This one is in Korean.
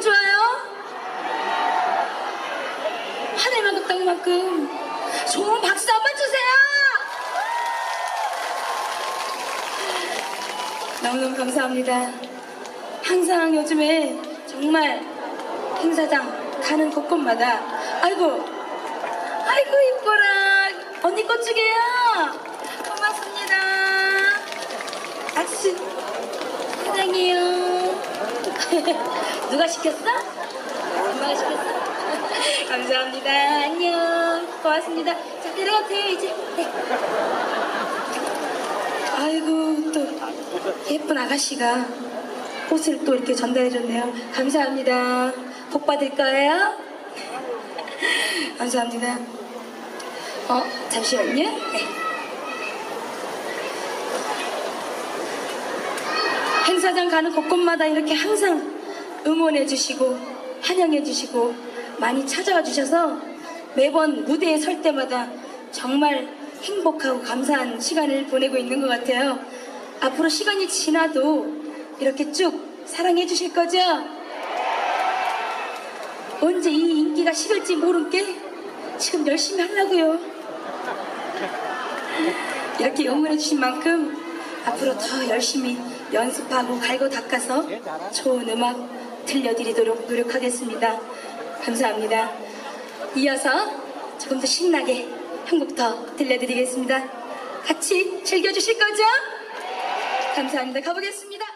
좋아요? 하늘만 덥다는 만큼 좋은 박수 한번 주세요! 너무너무 감사합니다. 항상 요즘에 정말 행사장 가는 곳곳마다 아이고 아이고 이뻐라 언니 꽃주게요 고맙습니다 악수 사랑해요 누가 시켰어? 누가 시켰어? 감사합니다 안녕 고맙습니다 자 내려가세요 이제 네. 아이고 또 예쁜 아가씨가 꽃을 또 이렇게 전달해줬네요. 감사합니다. 복 받을 거예요? 감사합니다. 어, 잠시만요. 네. 행사장 가는 곳곳마다 이렇게 항상 응원해 주시고, 환영해 주시고, 많이 찾아와 주셔서 매번 무대에 설 때마다 정말 행복하고 감사한 시간을 보내고 있는 것 같아요. 앞으로 시간이 지나도 이렇게 쭉 사랑해 주실 거죠? 언제 이 인기가 식을지 모른 게 지금 열심히 하려고요. 이렇게 응원해 주신 만큼 앞으로 더 열심히 연습하고 갈고 닦아서 좋은 음악 들려드리도록 노력하겠습니다. 감사합니다. 이어서 조금 더 신나게 한곡더 들려드리겠습니다. 같이 즐겨주실 거죠? 감사합니다. 가보겠습니다.